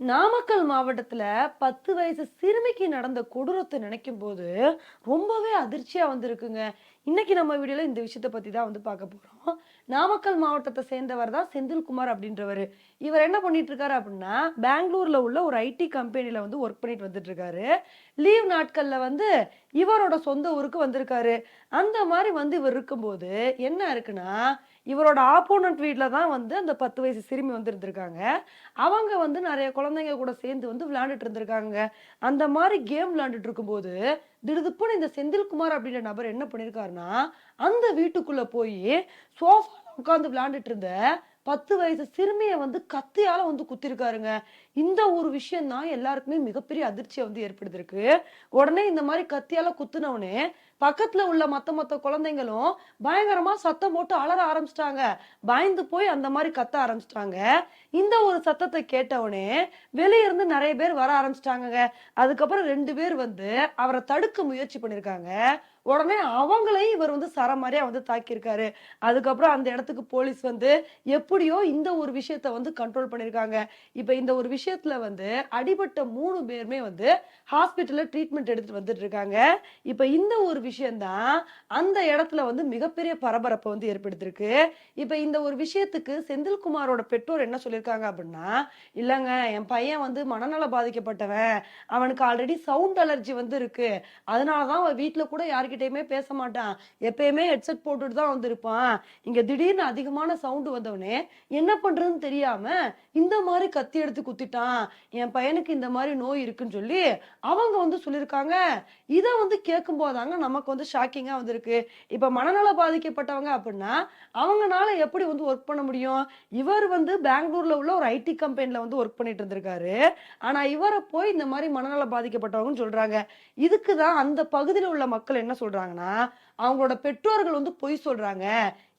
நாமக்கல் மாவட்டத்தில் பத்து வயசு சிறுமிக்கு நடந்த கொடூரத்தை நினைக்கும் போது ரொம்பவே அதிர்ச்சியாக வந்திருக்குங்க. இன்னைக்கு நம்ம வீடியோவில் இந்த விஷயத்தை பற்றி தான் வந்து பார்க்க போகிறோம் நாமக்கல் மாவட்டத்தை சேர்ந்தவர் தான் செந்தில்குமார் அப்படின்றவர். இவர் என்ன பண்ணிட்டு இருக்காரு அப்படின்னா பெங்களூரில் உள்ள ஒரு ஐடி கம்பெனியில் வந்து ஒர்க் பண்ணிட்டு வந்துட்டு இருக்காரு. லீவ் நாட்களில் வந்து இவரோட சொந்த ஊருக்கு வந்திருக்காரு. அந்த மாதிரி வந்து இவர் இருக்கும்போது என்ன இருக்குன்னா இவரோட ஆப்போனன்ட் வீட்டில் தான் வந்து அந்த பத்து வயசு சிறுமி வந்துருந்துருக்காங்க அவங்க வந்து நிறைய குழந்தைங்க கூட சேர்ந்து வந்து விளையாண்டுட்டு இருந்திருக்காங்க. அந்த மாதிரி கேம் விளையாண்டுட்டு இருக்கும்போது திடுதுப்புன்னு இந்த செந்தில்குமார் அப்படின்ற நபர் என்ன பண்ணியிருக்காருன்னா அந்த வீட்டுக்குள்ளே போய் சோஃபா உட்காந்து விளையாண்டுட்டு இருந்த பத்து வயசு சிறுமியை வந்து கத்தியால வந்து குத்திருக்காருங்க. இந்த ஒரு விஷயம் தான் எல்லாருக்குமே மிகப்பெரிய அதிர்ச்சியை வந்து ஏற்படுத்திருக்கு உடனே இந்த மாதிரி கத்தியால குத்துனவனே பக்கத்துல உள்ள மத்த மத்த குழந்தைங்களும் பயங்கரமா சத்தம் போட்டு அலற ஆரம்பிச்சிட்டாங்க. பயந்து போய் அந்த மாதிரி கத்த ஆரம்பிச்சிட்டாங்க. இந்த ஒரு சத்தத்தை கேட்டவுடனே வெளியிருந்து நிறைய பேர் வர ஆரம்பிச்சிட்டாங்கங்க. அதுக்கப்புறம் ரெண்டு பேர் வந்து அவரை தடுக்க முயற்சி பண்ணிருக்காங்க. உடனே அவங்களையும் இவர் வந்து சரமாரியா வந்து தாக்கியிருக்காரு. அதுக்கப்புறம் அந்த இடத்துக்கு போலீஸ் வந்து எப்படியோ இந்த ஒரு விஷயத்த வந்து கண்ட்ரோல் பண்ணிருக்காங்க. இப்ப இந்த ஒரு விஷயத்துல வந்து அடிபட்ட மூணு பேருமே வந்து ஹாஸ்பிட்டல்ல ட்ரீட்மெண்ட் எடுத்துட்டு வந்துட்டு இருக்காங்க. இப்ப இந்த ஒரு விஷயம்தான் அந்த இடத்துல வந்து மிகப்பெரிய பரபரப்பை வந்து ஏற்படுத்திருக்கு இப்போ இந்த ஒரு விஷயத்துக்கு செந்தில்குமாரோட பெற்றோர் என்ன சொல்லியிருக்காங்க அப்படின்னா இல்லைங்க என் பையன் வந்து மனநல பாதிக்கப்பட்டவன். அவனுக்கு ஆல்ரெடி சவுண்ட் அலர்ஜி வந்து இருக்கு. அதனால தான் அவன் வீட்டில் கூட யார்கிட்டயுமே பேச மாட்டான். எப்பயுமே ஹெட்செட் போட்டுட்டு தான் வந்து இருப்பான் திடீர்னு அதிகமான சவுண்டு வந்தவனே என்ன பண்றதுன்னு தெரியாம இந்த மாதிரி கத்தி எடுத்து குத்திட்டான். என் பையனுக்கு இந்த மாதிரி நோய் இருக்குன்னு சொல்லி அவங்க வந்து சொல்லியிருக்காங்க. இதை வந்து கேட்கும் போதாங்க நமக்கு வந்து ஷாக்கிங்காக வந்திருக்கு. இப்போ மனநல பாதிக்கப்பட்டவங்க அப்படின்னா அவங்கனால எப்படி வந்து ஒர்க் பண்ண முடியும்? இவர் வந்து பெங்களூரில் உள்ள ஒரு ஐடி கம்பெனியில் வந்து ஒர்க் பண்ணிட்டு இருந்திருக்காரு. ஆனால் இவரை போய் இந்த மாதிரி மனநல பாதிக்கப்பட்டவங்கன்னு சொல்கிறாங்க இதுக்கு தான் அந்த பகுதியில் உள்ள மக்கள் என்ன சொல்கிறாங்கன்னா அவங்களோட பெற்றோர்கள் வந்து பொய் சொல்கிறாங்க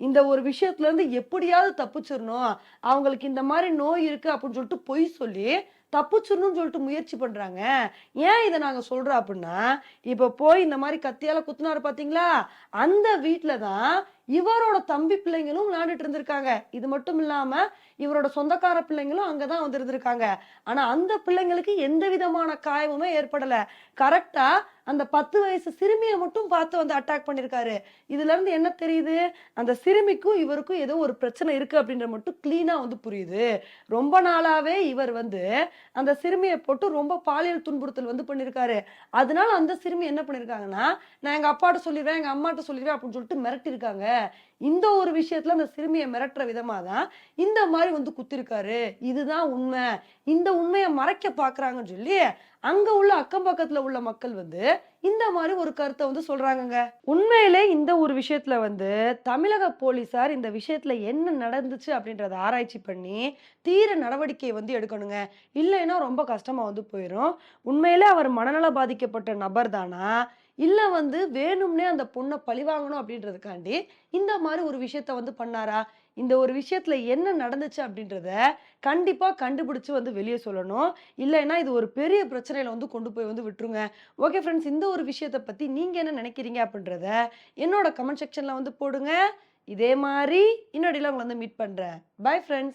இந்த ஒரு விஷயத்துலேருந்து எப்படியாவது தப்பிச்சிடணும். அவங்களுக்கு இந்த மாதிரி நோய் இருக்குது அப்படின்னு சொல்லிட்டு பொய் சொல்லி தப்புச்சிடணும்னு சொல்லிட்டு முயற்சி பண்ணுறாங்க ஏன் இதை நாங்கள் சொல்கிறோம் அப்படின்னா இப்போ போய் இந்த மாதிரி கத்தியால் குத்துனாரு பார்த்தீங்களா அந்த வீட்டில் தான் இவரோட தம்பி பிள்ளைங்களும் விளையாண்டுட்டு இருந்திருக்காங்க. இது மட்டும் இல்லாம இவரோட சொந்தக்கார பிள்ளைங்களும் அங்கதான் வந்து இருந்திருக்காங்க ஆனா அந்த பிள்ளைங்களுக்கு எந்த விதமான காயமுமே ஏற்படல. கரெக்டா அந்த பத்து வயசு சிறுமியை மட்டும் பார்த்து வந்து அட்டாக் பண்ணிருக்காரு. இதுல இருந்து என்ன தெரியுது? அந்த சிறுமிக்கும் இவருக்கும் ஏதோ ஒரு பிரச்சனை இருக்கு அப்படின்ற மட்டும் கிளீனா வந்து புரியுது. ரொம்ப நாளாவே இவர் வந்து அந்த சிறுமியை போட்டு ரொம்ப பாலியல் துன்புறுத்தல் வந்து பண்ணிருக்காரு. அதனால அந்த சிறுமி என்ன பண்ணிருக்காங்கன்னா நான் எங்க அப்பாட்ட சொல்லிடுவேன் எங்க அம்மாட்ட சொல்லிடுவேன் அப்படின்னு சொல்லிட்டு மிரட்டிருக்காங்க இந்த ஒரு விஷயத்துல அந்த சிறுமியை மிரட்டுற விதமா தான் இந்த மாதிரி வந்து குத்திருக்காரு. இதுதான் உண்மை. இந்த உண்மையை மறைக்க பாக்குறாங்கன்னு சொல்லி அங்க உள்ள அக்கம் பக்கத்துல உள்ள மக்கள் வந்து இந்த மாதிரி ஒரு கருத்தை வந்து சொல்றாங்கங்க. உண்மையிலே இந்த ஒரு விஷயத்துல வந்து தமிழக போலீசார் இந்த விஷயத்துல என்ன நடந்துச்சு அப்படின்றத ஆராய்ச்சி பண்ணி தீர நடவடிக்கை வந்து எடுக்கணுங்க. இல்லைன்னா ரொம்ப கஷ்டமா வந்து போயிடும் உண்மையிலே அவர் மனநல பாதிக்கப்பட்ட நபர் தானா இல்லை வந்து வேணும்னே அந்த பொண்ணை பழிவாங்கணும் அப்படின்றதுக்காண்டி இந்த மாதிரி ஒரு விஷயத்த வந்து பண்ணாரா? இந்த ஒரு விஷயத்துல என்ன நடந்துச்சு அப்படின்றத கண்டிப்பா கண்டுபிடிச்சு வந்து வெளியே சொல்லணும். இல்லைன்னா இது ஒரு பெரிய பிரச்சனையில வந்து கொண்டு போய் வந்து விட்டுருங்க. ஓகே ஃப்ரெண்ட்ஸ் இந்த ஒரு விஷயத்தை பத்தி நீங்க என்ன நினைக்கிறீங்க அப்படின்றத என்னோட கமெண்ட் செக்ஷன்ல வந்து போடுங்க. இதே மாதிரி இன்னொடியில் உங்களை வந்து மீட் பண்றேன். Bye friends.